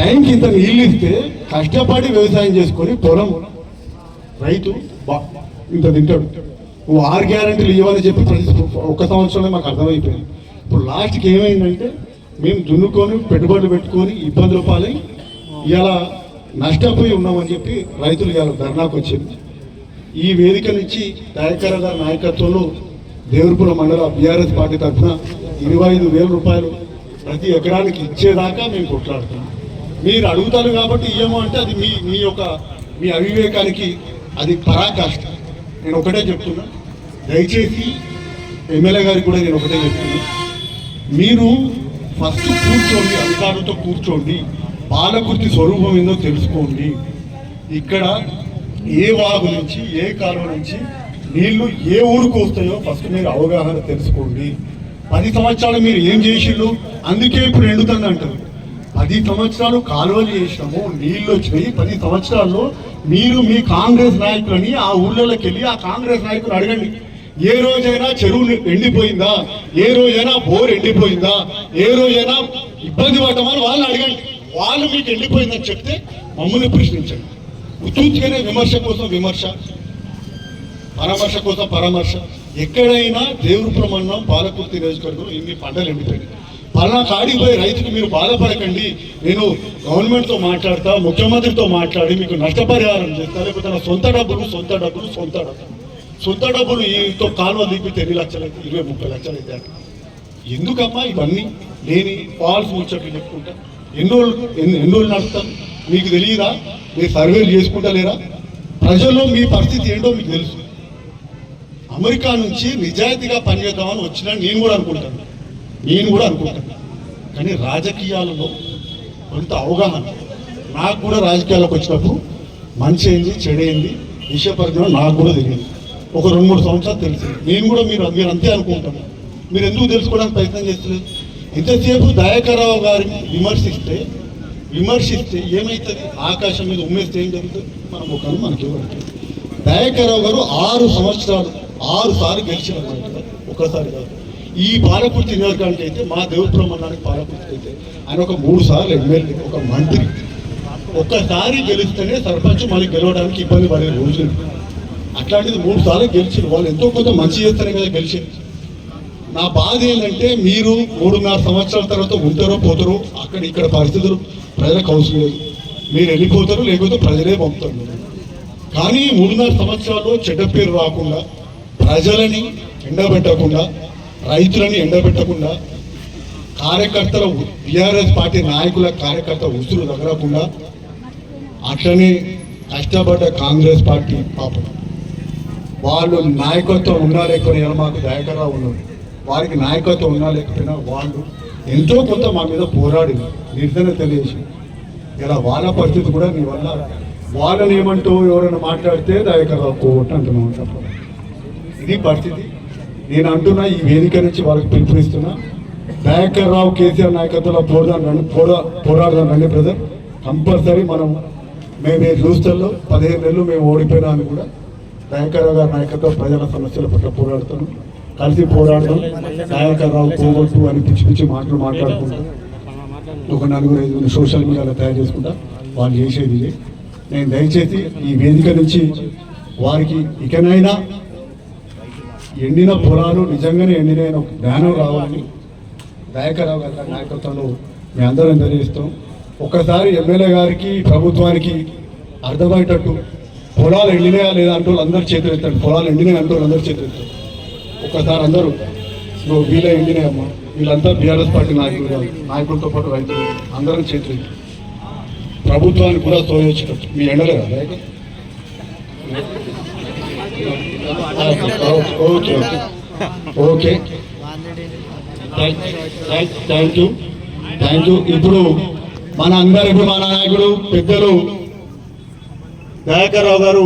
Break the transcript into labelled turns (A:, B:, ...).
A: టైంకి ఇంత నీళ్ళు ఇస్తే కష్టపడి వ్యవసాయం చేసుకొని పొలం రైతు బా- ఇంత తింటాడు. నువ్వు ఆరు గ్యారంటీలు ఇవ్వాలని చెప్పి ప్రతి ఒక్క సంవత్సరమే మాకు అర్థమైపోయింది. ఇప్పుడు లాస్ట్కి ఏమైందంటే మేము దున్నుకొని పెట్టుబడులు పెట్టుకొని ఇబ్బంది రూపాయలు ఇలా నష్టపోయి ఉన్నామని చెప్పి రైతులు ఇలా ధర్నాకు వచ్చింది ఈ వేదిక నుంచి దయాకర గారి నాయకత్వంలో దేవరపురం మండల బీఆర్ఎస్ పార్టీ తరఫున ఇరవై ఐదు వేల రూపాయలు ప్రతి ఎకరానికి ఇచ్చేదాకా మేము కొట్లాడుతున్నాం. మీరు అడుగుతారు కాబట్టి ఇయ్యము అంటే అది మీ మీ యొక్క మీ అవివేకానికి అది పరాకాష్ట. నేను ఒకటే చెప్తున్నా. దయచేసి ఎమ్మెల్యే గారికి కూడా నేను ఒకటే చెప్తున్నా. మీరు ఫస్ట్ కూర్చోండి అధికారులతో కూర్చోండి. పాలకుర్తి స్వరూపం ఏందో తెలుసుకోండి. ఇక్కడ ఏ వాగు నుంచి ఏ కాలువ నుంచి నీళ్ళు ఏ ఊరికి వస్తాయో ఫస్ట్ మీరు అవగాహన తెలుసుకోండి. పది సంవత్సరాలు మీరు ఏం చేసిండ్రు అందుకే ఇప్పుడు ఎండుతుంది అంటారు. పది సంవత్సరాలు కాలువలు చేసినాము నీళ్ళు వచ్చినాయి పది సంవత్సరాల్లో మీరు మీ కాంగ్రెస్ నాయకులని ఆ ఊళ్ళలోకి వెళ్ళి ఆ కాంగ్రెస్ నాయకులు అడగండి. ఏ రోజైనా చెరువు ఎండిపోయిందా? ఏ రోజైనా బోర్ ఎండిపోయిందా? ఏ రోజైనా ఇబ్బంది పడ్డమని వాళ్ళని అడగండి. వాళ్ళు మీకు ఎండిపోయిందని చెప్తే మమ్మల్ని ప్రశ్నించండి. ఉతూతిగానే విమర్శ కోసం విమర్శ పరామర్శ కోసం పరామర్శ. ఎక్కడైనా దేవుడు ప్రమాణం పాలకుర్తి నియోజకవర్గంలో ఇన్ని పంటలు ఎండిపోయినాయి? పలానా కాడికి పోయి రైతుకు మీరు బాధపడకండి. నేను గవర్నమెంట్తో మాట్లాడతా ముఖ్యమంత్రితో మాట్లాడి మీకు నష్టపరిహారం చేస్తా లేకపోతే నా సొంత డబ్బులు సొంత డబ్బులు సొంత డబ్బులు సొంత డబ్బులు ఈతో కాలువ దిగితే ఎన్ని లక్షలు అయితే ఇరవై ముప్పై లక్షలు అయితే ఎందుకమ్మా ఇవన్నీ? లేని ఫాల్స్ ముచ్చట్లు చెప్పుకుంటా. ఎన్ని రోజులు ఎన్ని ఎన్ని నడుస్తాం? మీకు తెలియదా? మీరు సర్వేలు చేసుకుంటా లేరా? ప్రజల్లో మీ పరిస్థితి ఏంటో మీకు తెలుసు. అమెరికా నుంచి నిజాయితీగా పనిచేద్దామని వచ్చినా నేను కూడా అనుకుంటాను. నేను కూడా అనుకుంటాను. కానీ రాజకీయాలలో కొంత అవగాహన నాకు కూడా రాజకీయాలకు వచ్చినప్పుడు మంచి ఏంది చెడైంది విషయ పరిజ్ఞానం నాకు కూడా తెలియదు. ఒక రెండు మూడు సంవత్సరాలు తెలిసింది. నేను కూడా మీరు మీరు అంతే అనుకుంటాను. మీరు ఎందుకు తెలుసుకోవడానికి ప్రయత్నం చేస్తలేదు ఇంతసేపు దయాకరావు గారిని విమర్శిస్తే విమర్శిస్తే ఏమవుతుంది ఆకాశం మీద ఉమ్మేస్తే ఏం జరుగుతుంది? మన ముఖాలు మనకి ఇవ్వడానికి దయాకర్రావు గారు ఆరు సంవత్సరాలు ఆరు సార్లు గెలిచిన ఒకసారి కాదు. ఈ పాలకుర్తి నియోజకవర్గానికి అయితే మా దేవుపురం మండలానికి పాలకుర్తి అయితే ఆయన ఒక మూడు సార్లు ఎమ్మెల్యే ఒక మంత్రి. ఒక్కసారి గెలిస్తేనే సర్పంచ్ మళ్ళీ గెలవడానికి ఇబ్బంది పడే రోజులు. అట్లాంటిది మూడు సార్లు గెలిచిన వాళ్ళు ఎంతో కొంత మంచి చేస్తారు కదా గెలిచింది నా బాధ ఏంటంటే మీరు మూడున్నర సంవత్సరాల తర్వాత ఉంటారో పోతారో అక్కడ ఇక్కడ పరిస్థితులు ప్రజలకు అవసరం లేదు. మీరు వెళ్ళిపోతారు లేకపోతే ప్రజలే పంపుతారు. కానీ మూడున్నర సంవత్సరాల్లో చెడ్డ పేరు రాకుండా ప్రజలని ఎండబెట్టకుండా రైతులని ఎండబెట్టకుండా కార్యకర్తల బీఆర్ఎస్ పార్టీ నాయకుల కార్యకర్త ఉసురు తగలకుండా అట్లనే కష్టపడ్డ కాంగ్రెస్ పార్టీ పాపం. వాళ్ళు నాయకత్వం ఉన్నా లేకపోయినా మాకు దయకరా ఉన్నారు వారికి నాయకత్వం ఉన్నా లేకపోయినా వాళ్ళు ఎంతో కొంత మా మీద పోరాడి నిరసన తెలియజేసి ఇలా వాళ్ళ పరిస్థితి కూడా నీ వల్ల వాళ్ళని ఏమంటూ ఎవరైనా మాట్లాడితే దయకరా కోవట్టు అంటున్నాం తప్ప. ఇది పరిస్థితి. నేను అంటున్నా ఈ వేదిక నుంచి వాళ్ళకి పిలుపునిస్తున్నా దయాకర్ రావు కేసీఆర్ నాయకత్వంలో పోరాడు రండి పోరా పోరాడదాం రండి బ్రదర్ కంపల్సరీ మనం మేము ఈ చూస్తల్లో పదిహేను నెలలు మేము ఓడిపోయినా అని కూడా దయాకర్ రావు గారి నాయకత్వం ప్రజల సమస్యల పట్ల పోరాడుతాను కలిసి పోరాడడం దయాకర్ రావు పోగొట్టు అని పిచ్చి పిచ్చి మాటలు మాట్లాడుకుంటాం. ఒక నలుగురు ఐదుగురు సోషల్ మీడియాలో తయారు చేసుకుంటా. వాళ్ళు చేసేది నేను దయచేసి ఈ వేదిక నుంచి వారికి ఇకనైనా ఎండిన పొలాలు నిజంగానే ఎండిన ఒక జ్ఞానం రావాలని దయాకరావు గారి నాయకత్వంలో మేము అందరం తెలియజేస్తాం. ఒక్కసారి ఎమ్మెల్యే గారికి ప్రభుత్వానికి అర్థమయ్యేటట్టు పొలాలు ఎండినాయా లేదా అంటూ అందరు చేతులు ఎత్తండి. పొలాలు ఎండినాయి అంటూ అందరు చేతులు ఎత్తాడు. ఒక్కసారి అందరూ నువ్వు వీళ్ళే ఎండినాయమ్మా. వీళ్ళంతా బీఆర్ఎస్ పార్టీ నాయకులు నాయకులతో పాటు రైతులు అందరం చేతులు ఎత్తండి. ప్రభుత్వానికి కూడా తోయొచ్చేటట్టు మీ ఎండలే కదా okay. Okay. Thank you thank you ఇప్పుడు మన అందరి మన నాయకుడు పెద్దలు దయాకర్ రావు గారు